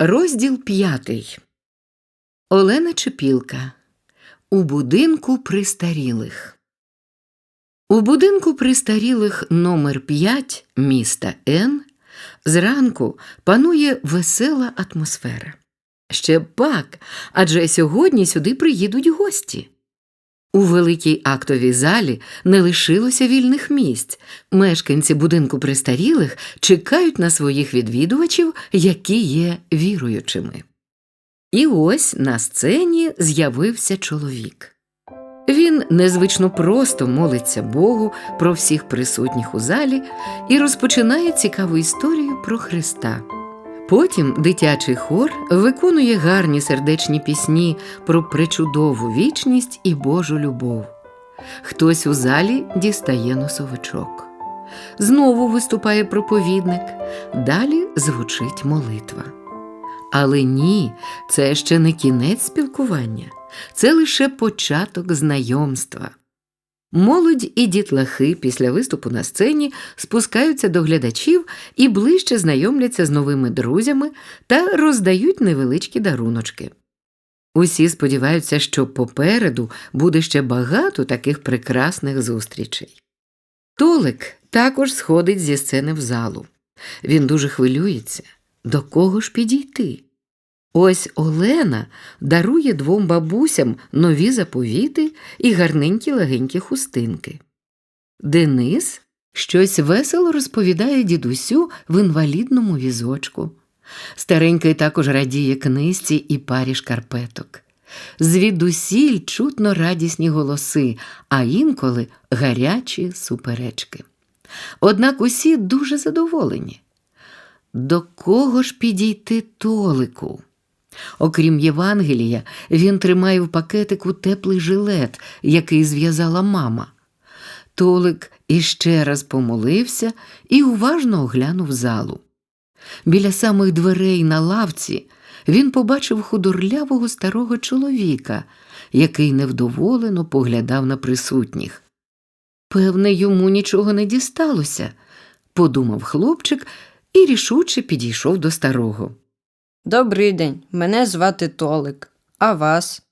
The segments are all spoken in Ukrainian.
Розділ п'ятий. Олена Чепілка. У будинку пристарілих. У будинку пристарілих номер 5 міста Н зранку панує весела атмосфера. Ще пак, адже сьогодні сюди приїдуть гості. У великій актовій залі не лишилося вільних місць. Мешканці будинку престарілих чекають на своїх відвідувачів, які є віруючими. І ось на сцені з'явився чоловік. Він незвично просто молиться Богу про всіх присутніх у залі і розпочинає цікаву історію про Христа. Потім дитячий хор виконує гарні сердечні пісні про пречудову вічність і Божу любов. Хтось у залі дістає носовичок. Знову виступає проповідник, далі звучить молитва. Але ні, це ще не кінець спілкування, це лише початок знайомства. Молодь і дітлахи після виступу на сцені спускаються до глядачів і ближче знайомляться з новими друзями та роздають невеличкі даруночки. Усі сподіваються, що попереду буде ще багато таких прекрасних зустрічей. Толик також сходить зі сцени в залу. Він дуже хвилюється. До кого ж підійти? Ось Олена дарує двом бабусям нові заповіти і гарненькі легенькі хустинки. Денис щось весело розповідає дідусю в інвалідному візочку. Старенький також радіє книжці і парі шкарпеток. Звідусіль чутно радісні голоси, а інколи гарячі суперечки. Однак усі дуже задоволені. До кого ж підійти толику? Окрім Євангелія, він тримає в пакетику теплий жилет, який зв'язала мама. Толик іще раз помолився і уважно оглянув залу. Біля самих дверей на лавці він побачив худорлявого старого чоловіка, який невдоволено поглядав на присутніх. Певне, йому нічого не дісталося, подумав хлопчик і рішуче підійшов до старого. Добрий день, мене звати Толик. А вас?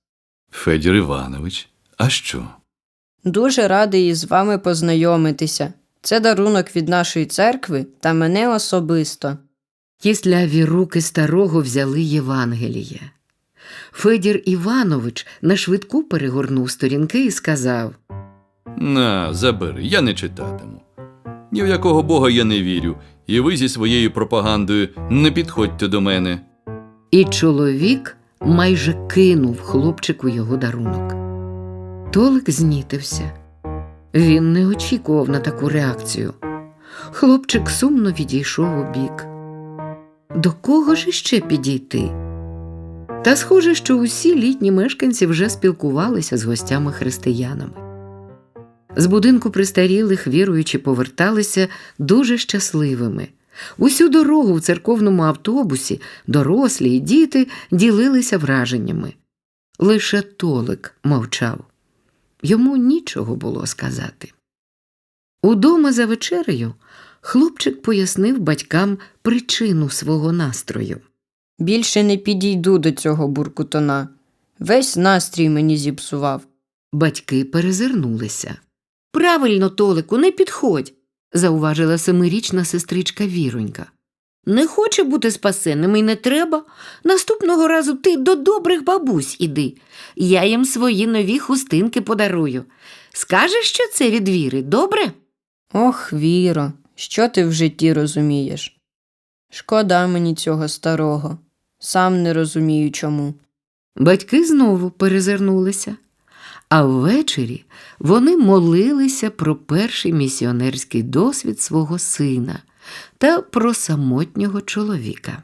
Федір Іванович, а що? Дуже радий із вами познайомитися. Це дарунок від нашої церкви та мене особисто. Кисляві руки старого взяли Євангеліє. Федір Іванович на швидку перегорнув сторінки і сказав На, забери, я не читатиму. Ні в якого Бога я не вірю, і ви зі своєю пропагандою не підходьте до мене. І чоловік майже кинув хлопчику його дарунок. Толик знітився. Він не очікував на таку реакцію. Хлопчик сумно відійшов у бік. До кого ж іще підійти? Та схоже, що усі літні мешканці вже спілкувалися з гостями християнами. З будинку престарілих віруючі поверталися дуже щасливими. Усю дорогу в церковному автобусі дорослі й діти ділилися враженнями. Лише Толик мовчав. Йому нічого було сказати. Удома за вечерею хлопчик пояснив батькам причину свого настрою. Більше не підійду до цього буркутона. Весь настрій мені зіпсував. Батьки перезирнулися. Правильно, Толику, не підходь, зауважила семирічна сестричка Віронька. Не хоче бути спасенним і не треба. Наступного разу ти до добрих бабусь іди. Я їм свої нові хустинки подарую. Скажеш, що це від віри, добре? Ох, Віро, що ти в житті розумієш? Шкода мені цього старого. Сам не розумію чому. Батьки знову перезирнулися, а ввечері вони молилися про перший місіонерський досвід свого сина та про самотнього чоловіка.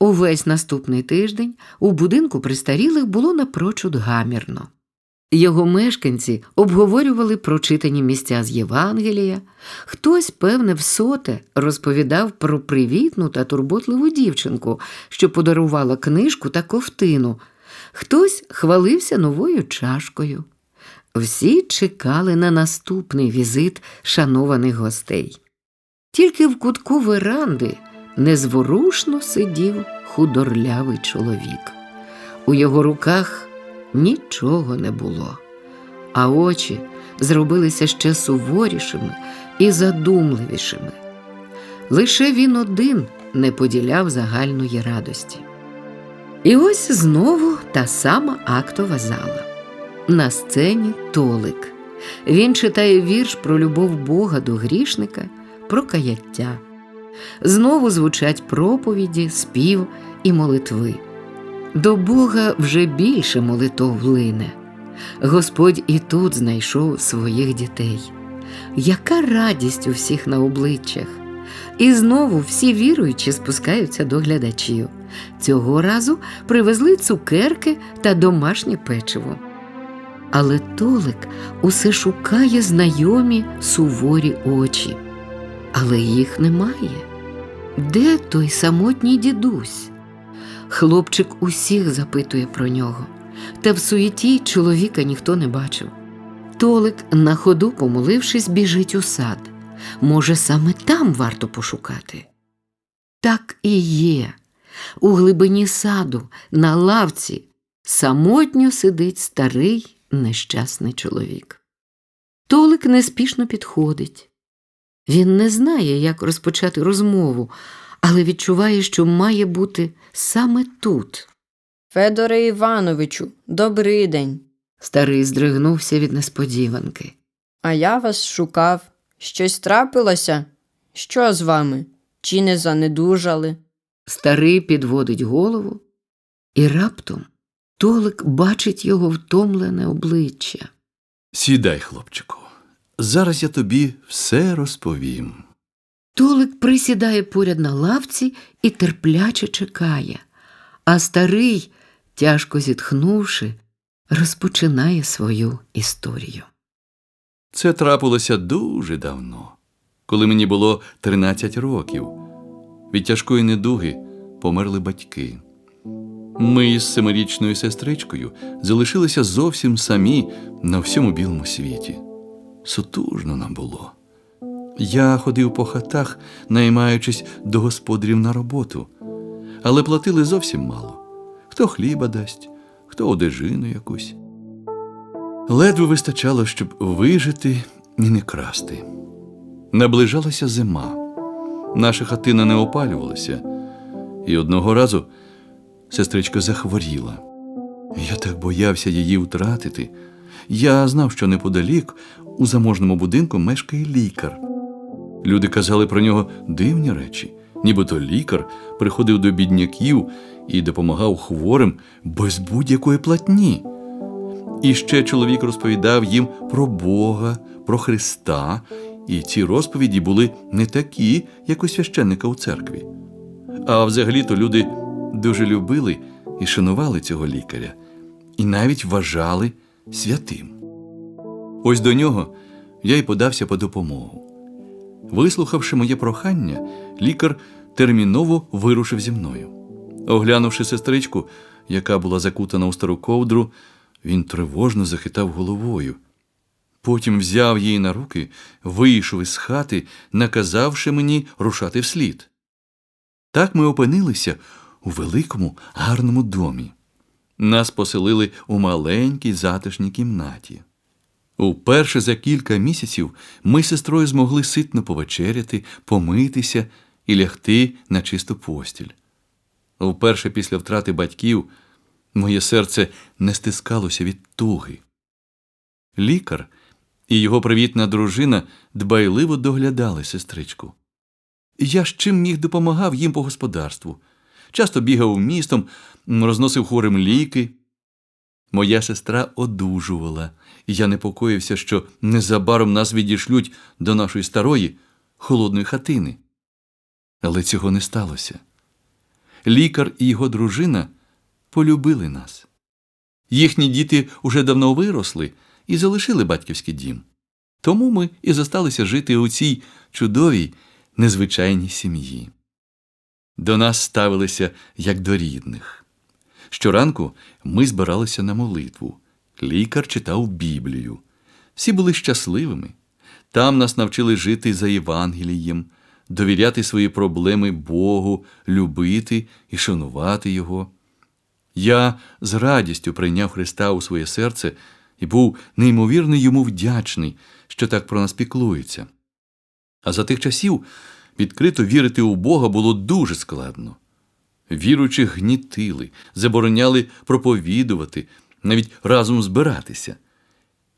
Увесь наступний тиждень у будинку престарілих було напрочуд гамірно. Його мешканці обговорювали прочитані місця з Євангелія, хтось, певне, всоте розповідав про привітну та турботливу дівчинку, що подарувала книжку та ковтину, хтось хвалився новою чашкою. Всі чекали на наступний візит шанованих гостей. Тільки в кутку веранди незворушно сидів худорлявий чоловік. У його руках нічого не було, а очі зробилися ще суворішими і задумливішими. Лише він один не поділяв загальної радості. І ось знову та сама актова зала. На сцені Толик. Він читає вірш про любов Бога до грішника, про каяття. Знову звучать проповіді, спів і молитви. До Бога вже більше молитов лине. Господь і тут знайшов своїх дітей. Яка радість у всіх на обличчях! І знову всі віруючі спускаються до глядачів. Цього разу привезли цукерки та домашнє печиво. Але Толик усе шукає знайомі суворі очі, але їх немає. Де той самотній дідусь? Хлопчик усіх запитує про нього, та в суєті чоловіка ніхто не бачив. Толик, на ходу, помолившись, біжить у сад. Може, саме там варто пошукати? Так і є. У глибині саду, на лавці, самотньо сидить старий нещасний чоловік. Толик неспішно підходить. Він не знає, як розпочати розмову, але відчуває, що має бути саме тут. Федоре Івановичу, добрий день. Старий здригнувся від несподіванки. А я вас шукав. Щось трапилося? Що з вами? Чи не занедужали? Старий підводить голову, і раптом Толик бачить його втомлене обличчя. Сідай, хлопчику. Зараз я тобі все розповім. Толик присідає поряд на лавці і терпляче чекає, а старий, тяжко зітхнувши, розпочинає свою історію. Це трапилося дуже давно, коли мені було 13 років. Від тяжкої недуги померли батьки. Ми із семирічною сестричкою залишилися зовсім самі на всьому білому світі. Сутужно нам було. Я ходив по хатах, наймаючись до господарів на роботу, але платили зовсім мало. Хто хліба дасть, хто одежину якусь. Ледве вистачало, щоб вижити і не красти. Наближалася зима. Наша хатина не опалювалася, і одного разу сестричка захворіла. Я так боявся її втратити. Я знав, що неподалік у заможному будинку мешкає лікар. Люди казали про нього дивні речі, нібито лікар приходив до бідняків і допомагав хворим без будь-якої платні. І ще чоловік розповідав їм про Бога, про Христа, і ці розповіді були не такі, як у священника у церкві. А взагалі-то люди дуже любили і шанували цього лікаря, і навіть вважали святим. Ось до нього я й подався по допомогу. Вислухавши моє прохання, лікар терміново вирушив зі мною. Оглянувши сестричку, яка була закутана у стару ковдру, він тривожно захитав головою. Потім взяв її на руки, вийшов із хати, наказавши мені рушати вслід. Так ми опинилися у великому гарному домі. Нас поселили у маленькій затишній кімнаті. Уперше за кілька місяців ми з сестрою змогли ситно повечеряти, помитися і лягти на чисту постіль. Вперше після втрати батьків моє серце не стискалося від туги. Лікар і його привітна дружина дбайливо доглядали сестричку. Я ж чим міг допомагав їм по господарству. Часто бігав містом, розносив хворим ліки. Моя сестра одужувала, і я непокоївся, що незабаром нас відішлють до нашої старої холодної хатини. Але цього не сталося. Лікар і його дружина полюбили нас. Їхні діти уже давно виросли і залишили батьківський дім. Тому ми і зосталися жити у цій чудовій, незвичайній сім'ї. До нас ставилися як до рідних. Щоранку ми збиралися на молитву. Лікар читав Біблію. Всі були щасливими. Там нас навчили жити за Євангелієм, довіряти свої проблеми Богу, любити і шанувати Його. Я з радістю прийняв Христа у своє серце і був неймовірно йому вдячний, що так про нас піклується. А за тих часів відкрито вірити у Бога було дуже складно. Віруючих гнітили, забороняли проповідувати, навіть разом збиратися.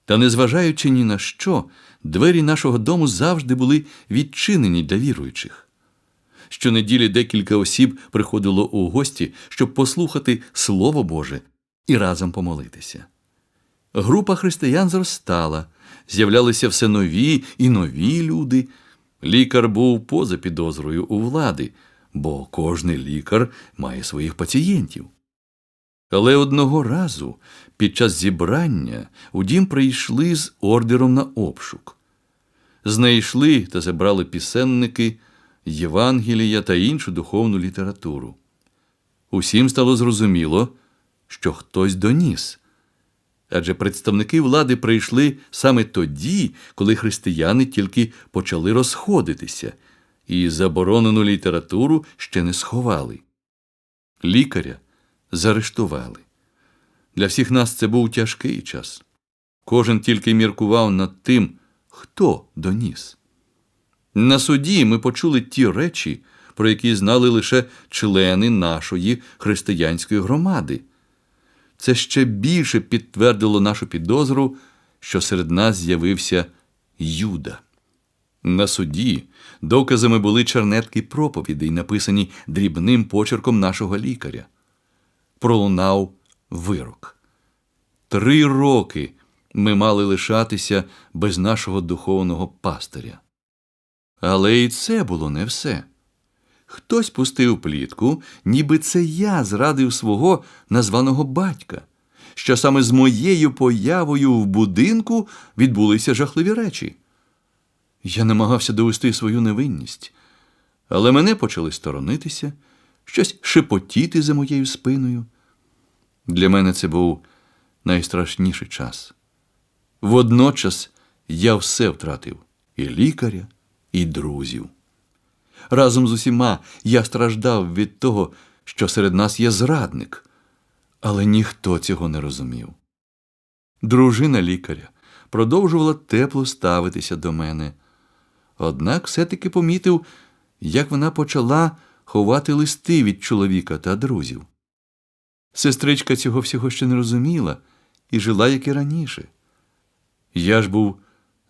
Та, незважаючи ні на що, двері нашого дому завжди були відчинені для віруючих. Щонеділі декілька осіб приходило у гості, щоб послухати Слово Боже і разом помолитися. Група християн зростала, з'являлися все нові і нові люди. Лікар був поза підозрою у влади, бо кожний лікар має своїх пацієнтів. Але одного разу під час зібрання у дім прийшли з ордером на обшук. Знайшли та забрали пісенники, Євангелія та іншу духовну літературу. Усім стало зрозуміло, що хтось доніс. Адже представники влади прийшли саме тоді, коли християни тільки почали розходитися, і заборонену літературу ще не сховали. Лікаря заарештували. Для всіх нас це був тяжкий час. Кожен тільки міркував над тим, хто доніс. На суді ми почули ті речі, про які знали лише члени нашої християнської громади. Це ще більше підтвердило нашу підозру, що серед нас з'явився Юда. На суді доказами були чернетки проповідей, написані дрібним почерком нашого лікаря. Пролунав вирок. Три роки ми мали лишатися без нашого духовного пастиря. Але і це було не все. Хтось пустив плітку, ніби це я зрадив свого названого батька, що саме з моєю появою в будинку відбулися жахливі речі. Я намагався довести свою невинність, але мене почали сторонитися, щось шепотіти за моєю спиною. Для мене це був найстрашніший час. Водночас я все втратив і лікаря, і друзів. Разом з усіма я страждав від того, що серед нас є зрадник, але ніхто цього не розумів. Дружина лікаря продовжувала тепло ставитися до мене, однак все-таки помітив, як вона почала ховати листи від чоловіка та друзів. Сестричка цього всього ще не розуміла і жила, як і раніше. Я ж був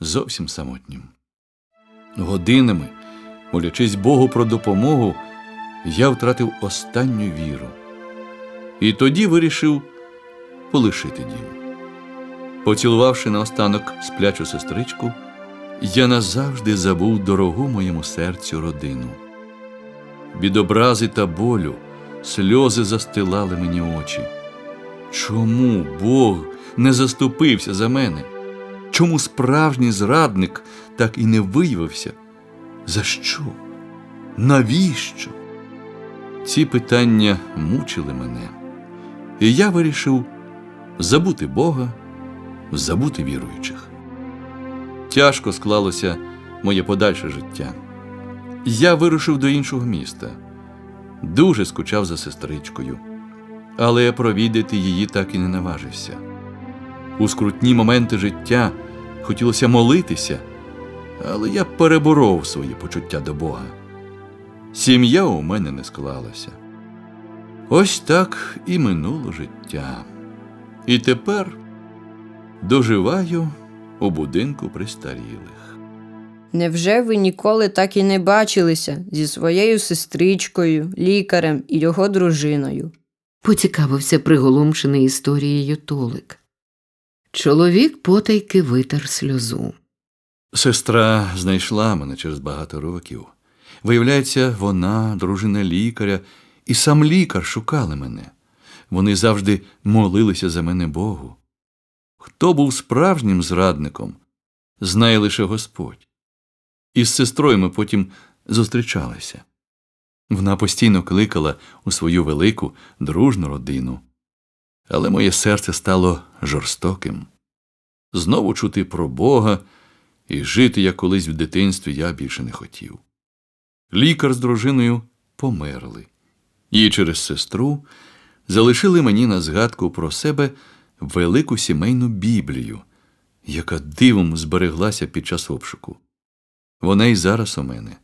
зовсім самотнім. Годинами, молячись Богу про допомогу, я втратив останню віру. І тоді вирішив полишити дім. Поцілувавши наостанок сплячу сестричку, я назавжди забув дорогу моєму серцю родину. Від образи та болю сльози застилали мені очі. Чому Бог не заступився за мене? Чому справжній зрадник так і не виявився? За що? Навіщо? Ці питання мучили мене, і я вирішив забути Бога, забути віруючих. Тяжко склалося моє подальше життя. Я вирушив до іншого міста, дуже скучав за сестричкою, але провідати її так і не наважився. У скрутні моменти життя хотілося молитися, але я переборов свої почуття до Бога. Сім'я у мене не склалася. Ось так і минуло життя. І тепер доживаю у будинку престарілих. Невже ви ніколи так і не бачилися зі своєю сестричкою, лікарем і його дружиною? Поцікавився приголомшений історією Толик. Чоловік потайки витер сльозу. Сестра знайшла мене через багато років. Виявляється, вона, дружина лікаря, і сам лікар шукали мене. Вони завжди молилися за мене Богу. Хто був справжнім зрадником, знає лише Господь. Із сестрою ми потім зустрічалися. Вона постійно кликала у свою велику дружну родину. Але моє серце стало жорстоким. Знову чути про Бога і жити, як колись в дитинстві, я більше не хотів. Лікар з дружиною померли, і через сестру залишили мені на згадку про себе велику сімейну Біблію, яка дивом збереглася під час обшуку. Вона і зараз у мене,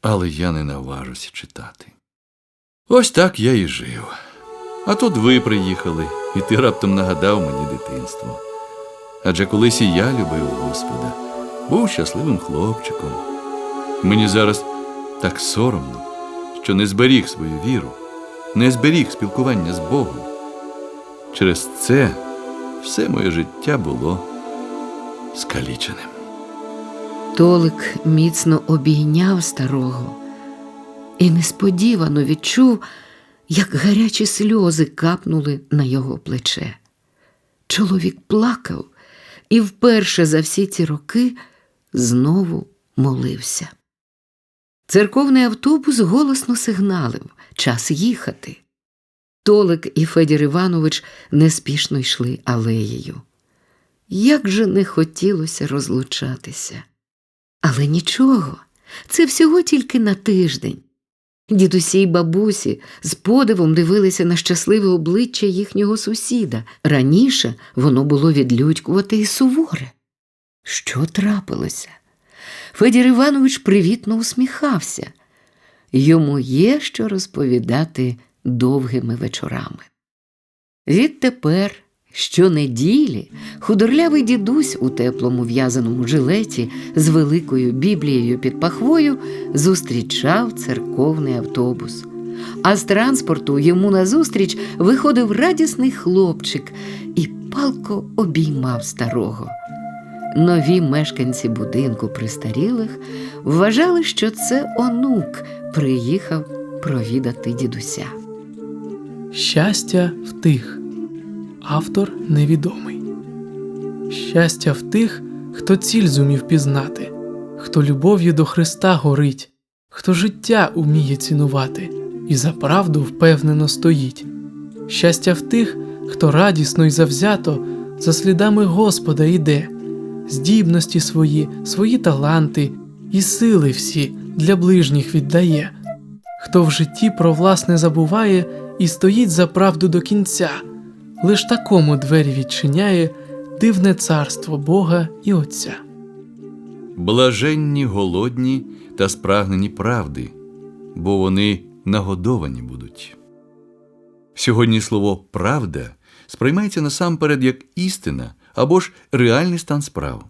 але я не наважуся читати. Ось так я і жив. А тут ви приїхали, і ти раптом нагадав мені дитинство. Адже колись і я любив Господа, був щасливим хлопчиком. Мені зараз так соромно, що не зберіг свою віру, не зберіг спілкування з Богом. Через це все моє життя було скаліченим. Толик міцно обійняв старого і несподівано відчув, як гарячі сльози капнули на його плече. Чоловік плакав і вперше за всі ці роки знову молився. Церковний автобус голосно сигналив час їхати. Толик і Федір Іванович неспішно йшли алеєю. Як же не хотілося розлучатися. Але нічого, це всього тільки на тиждень. Дідусі й бабусі з подивом дивилися на щасливе обличчя їхнього сусіда. Раніше воно було відлюдькувати і суворе. Що трапилося? Федір Іванович привітно усміхався. Йому є що розповідати довгими вечорами. Відтепер, щонеділі, худорлявий дідусь у теплому в'язаному жилеті з великою біблією під пахвою зустрічав церковний автобус. А з транспорту йому назустріч виходив радісний хлопчик і палко обіймав старого. Нові мешканці будинку престарілих вважали, що це онук приїхав провідати дідуся. Щастя в тих. Автор невідомий. Щастя в тих, хто ціль зумів пізнати, хто любов'ю до Христа горить, хто життя уміє цінувати і за правду впевнено стоїть. Щастя в тих, хто радісно й завзято за слідами Господа йде, здібності свої, свої таланти і сили всі для ближніх віддає, хто в житті про власне забуває і стоїть за правду до кінця, лиш такому двері відчиняє дивне царство Бога і Отця. Блаженні голодні та спрагнені правди, бо вони нагодовані будуть. Сьогодні слово правда сприймається насамперед як істина або ж реальний стан справ.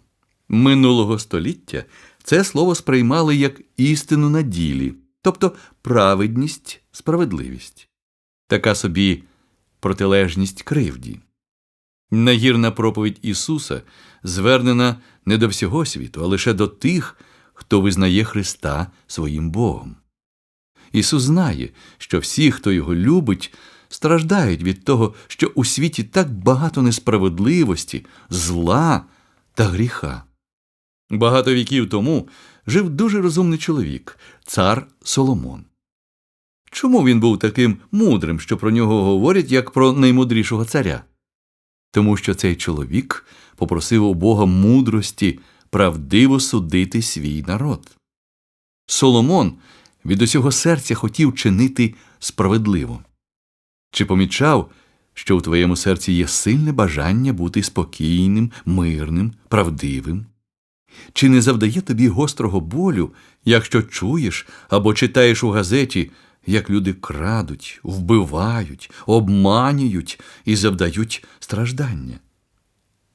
Минулого століття це слово сприймали як істину на ділі, тобто праведність, справедливість, така собі протилежність кривді. Нагірна проповідь Ісуса звернена не до всього світу, а лише до тих, хто визнає Христа своїм Богом. Ісус знає, що всі, хто його любить, страждають від того, що у світі так багато несправедливості, зла та гріха. Багато віків тому жив дуже розумний чоловік, цар Соломон. Чому він був таким мудрим, що про нього говорять як про наймудрішого царя? Тому що цей чоловік попросив у Бога мудрості правдиво судити свій народ. Соломон від усього серця хотів чинити справедливо. Чи помічав, що у твоєму серці є сильне бажання бути спокійним, мирним, правдивим? Чи не завдає тобі гострого болю, якщо чуєш або читаєш у газеті, як люди крадуть, вбивають, обманюють і завдають страждання?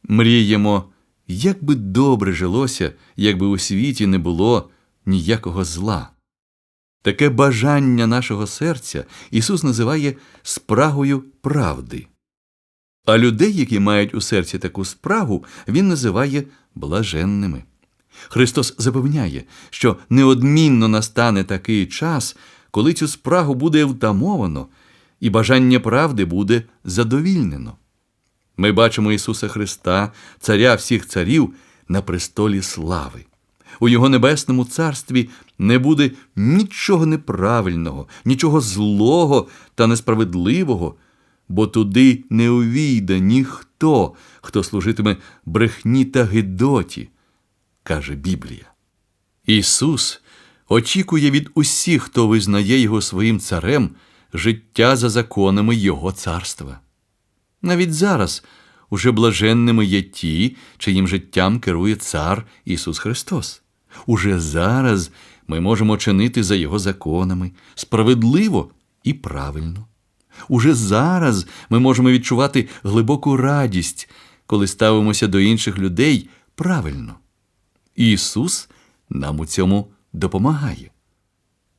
Мріємо, як би добре жилося, якби у світі не було ніякого зла. Таке бажання нашого серця Ісус називає спрагою правди. А людей, які мають у серці таку спрагу, Він називає блаженними. Христос запевняє, що неодмінно настане такий час, коли цю спрагу буде втамовано, і бажання правди буде задовільнено. Ми бачимо Ісуса Христа, Царя всіх царів, на престолі слави. У Його небесному царстві не буде нічого неправильного, нічого злого та несправедливого, бо туди не увійде ніхто, хто служитиме брехні та гидоті, каже Біблія. Ісус очікує від усіх, хто визнає його своїм царем, життя за законами Його царства. Навіть зараз уже блаженними є ті, чиїм життям керує цар Ісус Христос. Уже зараз ми можемо чинити за Його законами справедливо і правильно. Уже зараз ми можемо відчувати глибоку радість, коли ставимося до інших людей правильно. Ісус нам у цьому допомагає.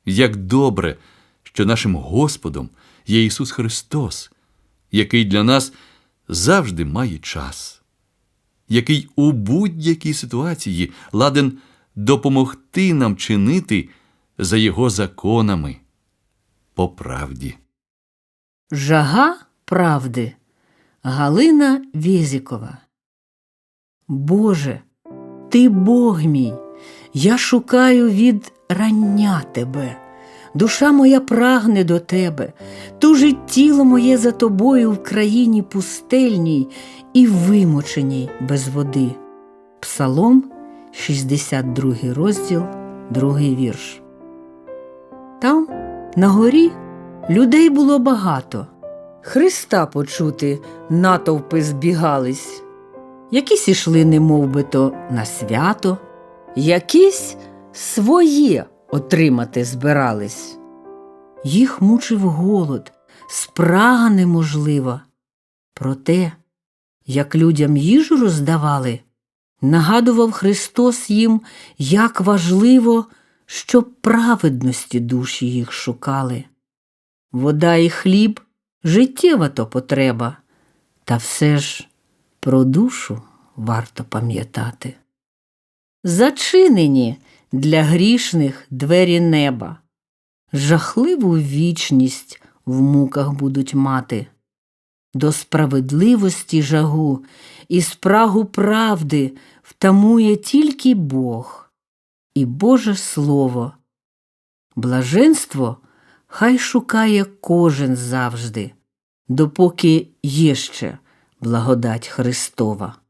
Як добре, що нашим Господом є Ісус Христос, який для нас завжди має час, який у будь-якій ситуації ладен допомогти нам чинити за Його законами по правді. Жага правди. Галина Вєзікова. Боже, ти Бог мій, я шукаю від рання тебе. Душа моя прагне до тебе, тужить тіло моє за тобою в країні пустельній і вимоченій без води. Псалом, 62 розділ, 2 вірш. Там, на горі, людей було багато. Христа почути натовпи збігались. Якісь ішли, немов би то, на свято, якісь своє отримати збирались. Їх мучив голод, спрага неможлива. Проте, як людям їжу роздавали, нагадував Христос їм, як важливо, щоб праведності душі їх шукали. Вода і хліб життєва то потреба, та все ж про душу варто пам'ятати. Зачинені для грішних двері неба, жахливу вічність в муках будуть мати, до справедливості жагу і спрагу правди втамує тільки Бог і Боже Слово. Блаженство хай шукає кожен завжди, допоки є ще благодать Христова.